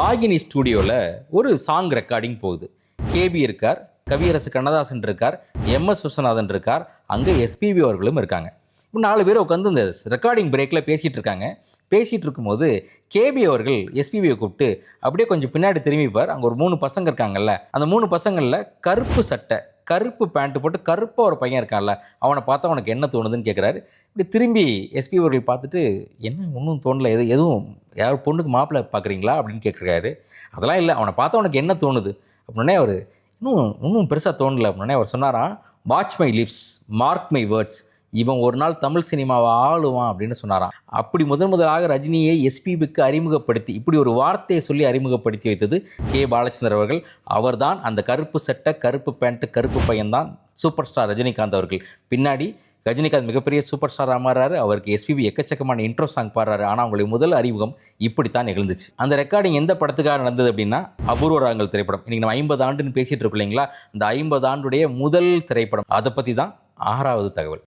வாகினி ஸ்டூடியோவில் ஒரு song recording போகுது. KP இருக்கார் கவியரசு கண்ணதாசன் இருக்கார் எம் எஸ் விஸ்வநாதன் இருக்கார் அங்கே எஸ்பிபி அவர்களும் இருக்காங்க. இப்போ நாலு பேர் உட்காந்து இந்த ரெக்கார்டிங் பிரேக்கில் பேசிகிட்டு இருக்காங்க. பேசிகிட்டு இருக்கும்போது கேபி அவர்கள் எஸ்பிபியை கூப்பிட்டு அப்படியே கொஞ்சம் பின்னாடி திரும்பிப்பார் அங்கே ஒரு மூணு பசங்க இருக்காங்கல்ல அந்த மூணு பசங்களில் கருப்பு சட்டை கருப்பு பேண்ட்டு போட்டு கருப்பாக ஒரு பையன் இருக்கான்ல அவனை பார்த்தா உனக்கு என்ன தோணுதுன்னு கேட்குறாரு இப்படி திரும்பி எஸ்பி அவர்கள் பார்த்துட்டு என்ன ஒன்றும் தோணல எது எதுவும் யார் பொண்ணுக்கு மாப்பிள்ளை பார்க்குறீங்களா அப்படின்னு கேட்குறாரு அதெல்லாம் இல்லை அவனை பார்த்தா உனக்கு என்ன தோணுது? அப்படின்னே அவர் இன்னும் இன்னும் பெருசாக தோணல. அப்படின்னே அவர் சொன்னாராம் watch my lips mark my words இவன் ஒரு நாள் தமிழ் சினிமாவை ஆளுவான் அப்படின்னு சொன்னாராம் அப்படி முதன் முதலாக ரஜினியை எஸ்பிபிக்கு அறிமுகப்படுத்தி இப்படி ஒரு வார்த்தையை சொல்லி அறிமுகப்படுத்தி வைத்தது கே. பாலச்சந்தர் அவர்கள். அவர்தான் அந்த கருப்பு சட்டை கருப்பு பேண்ட்டு கருப்பு பையன்தான் சூப்பர் ஸ்டார் ரஜினிகாந்த் அவர்கள். பின்னாடி ரஜினிகாந்த் மிகப்பெரிய சூப்பர் ஸ்டாராக மாறாரு அவருக்கு எஸ்பிபி எக்கச்சக்கமான இன்ட்ரோ சாங் பாடுறாரு. ஆனால் அவங்களுக்கு முதல் அறிமுகம் இப்படித்தான் நிகழ்ந்துச்சு. அந்த ரெக்கார்டிங் எந்த படத்துக்காக நடந்தது அப்படின்னா அபூர்வ ராகங்கள் திரைப்படம். இன்றைக்கி நம்ம ஐம்பது ஆண்டுன்னு பேசிகிட்டு இருக்கோம் இல்லைங்களா? அந்த ஐம்பது ஆண்டுடைய முதல் திரைப்படம். அதை பற்றி தான் ஆறாவது தகவல்.